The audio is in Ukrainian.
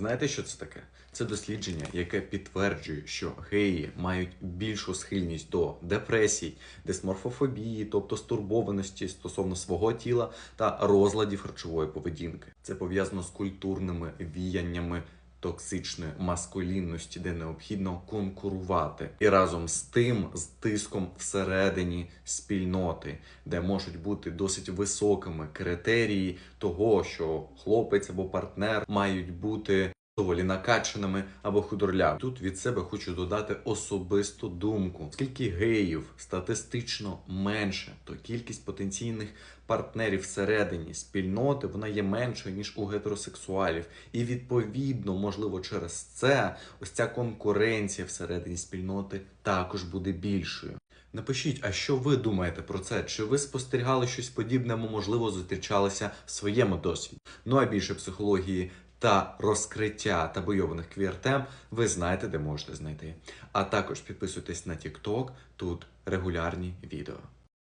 Знаєте, що це таке? Це дослідження, яке підтверджує, що геї мають більшу схильність до депресій, дисморфофобії, тобто стурбованості стосовно свого тіла та розладів харчової поведінки. Це пов'язано з культурними віяннями токсичної маскулінності, де необхідно конкурувати, і разом з тим з тиском всередині спільноти, де можуть бути досить високими критерії того, що хлопець або партнер мають бути. Доволі накачаними або худорлявими. Тут від себе хочу додати особисту думку. Оскільки геїв статистично менше, то кількість потенційних партнерів всередині спільноти вона є меншою ніж у гетеросексуалів, і відповідно, можливо, через це ось ця конкуренція всередині спільноти також буде більшою. Напишіть, а що ви думаєте про це? Чи ви спостерігали щось подібне, можливо, зустрічалися в своєму досвіді? Ну а більше психології та розкриття табойованих квір-тем ви знаєте, де можете знайти. А також підписуйтесь на TikTok, тут регулярні відео.